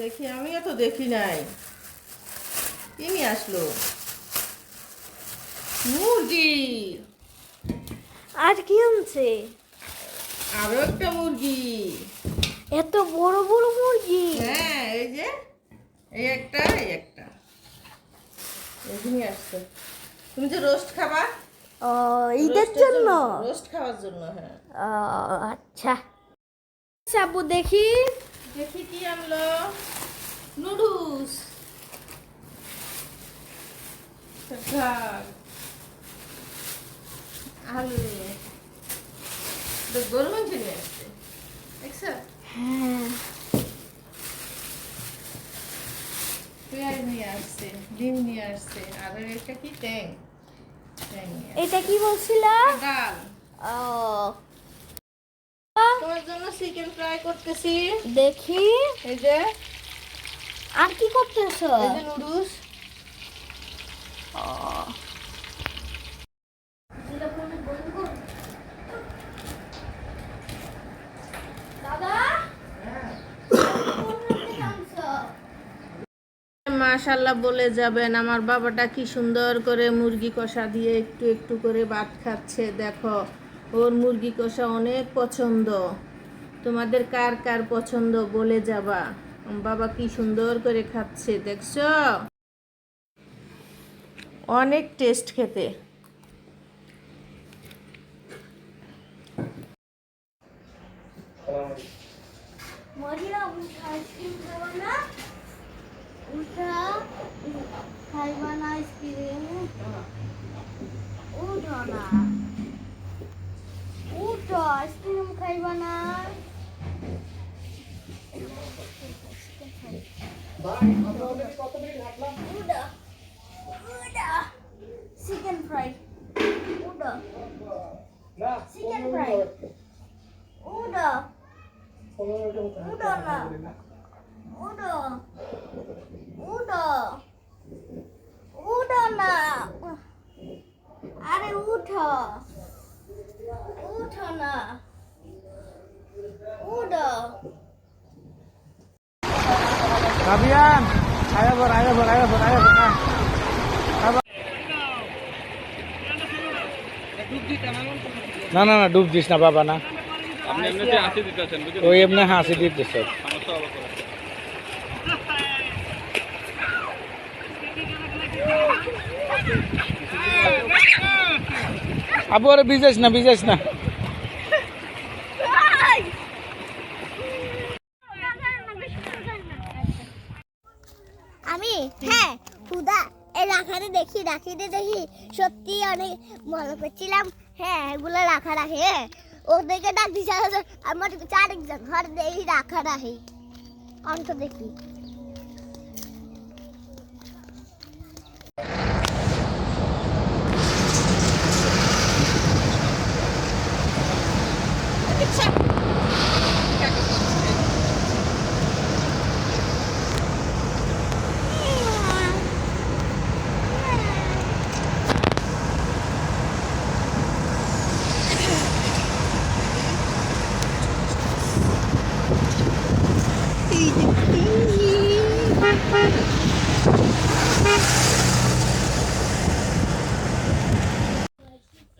দেখি আমিও তো দেখি নাই। কি নিয়ে আসলো? মুরগি। আর কি আনছে? আরও একটা মুরগি। এত বড় বড় মুরগি? হ্যাঁ এই যে এই একটা এই একটা। এখানে আসছে। তুমি যে রোস্ট খাবা? ও ঈদের জন্য? রোস্ট খাওয়ার জন্য হ্যাঁ। আচ্ছা। সাবু দেখি। দেখি কি আনলো নুডলস। আলু তো গরু মাংস নিয়ে আসছে। দেখছ? হ্যাঁ। পেঁয়াজ নিয়ে আসছে ডিম নিয়ে আসছে আর একটা কি? ট্যাং। ট্যাং এটা কি বলছিলা? ডাল। ও। তোমার জন্য চিকেন ফ্রাই করতেছি। দেখি। এই যে আর কি করতেছো? এই যে নুডলস মাশাল্লাহ বলে যাবেন আমার বাবাটা কি সুন্দর করে মুরগি কষা দিয়ে একটু একটু করে ভাত খাচ্ছে দেখো। ওর মুরগি কষা অনেক পছন্দ। তোমাদের কার কার পছন্দ বলে যাবা। বাবা কি সুন্দর করে খাচ্ছে, দেখছ? অনেক টেস্ট খেতে। আইসক্রিম? উঠা না। আইসক্রিম খাইবা না। চিকেন ফ্রাই চিকেন ফ্রাই উঠো উঠো না। উঠো উঠো উঠো না। আরে উঠো। না Fabian, ayo ber, ayo ber, ayo ber, ayo ber. ah. না না না ডুব দিস না বাবা না আপনি এমনিতে হাসি ওই এমনি হাসি হলো করে। আবু আরে বিজাইস না বিজাইস না আমি হ্যাঁ হুদা এই রাখারে দেখি, রাখিতে দেখি, সত্যি অনেক মনে করছিলাম। হ্যাঁ এগুলো রাখা রাখে হ্যাঁ। ওদেরকে ডাক দিচ্ছে আমার চারিজন, ঘর দেখি রাখা রাখি। অন্ত দেখি।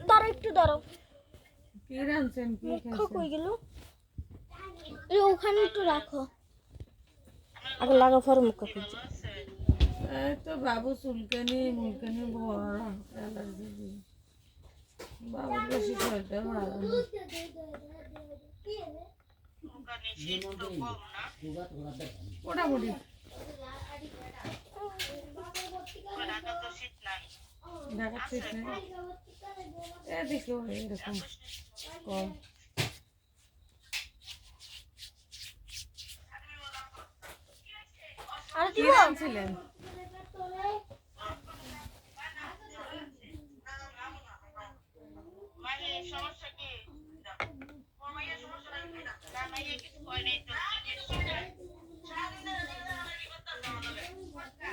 ধরো একটু ধরো কি রাঁধছেন কি মুখ কই গেল? এই ওখানে একটু রাখো। আগে লাগা ফর মুখ এই তো বাবু চুলকানি মুলকানি ভরা অ্যালার্জি। বাবুর বেশি শরীরটা ভালো মোটামুটি ঢাকার শীত নেই এদিকেও এরকম কম আর কি দিব রাঁধছিলেন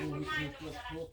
ุ่มทุกทุก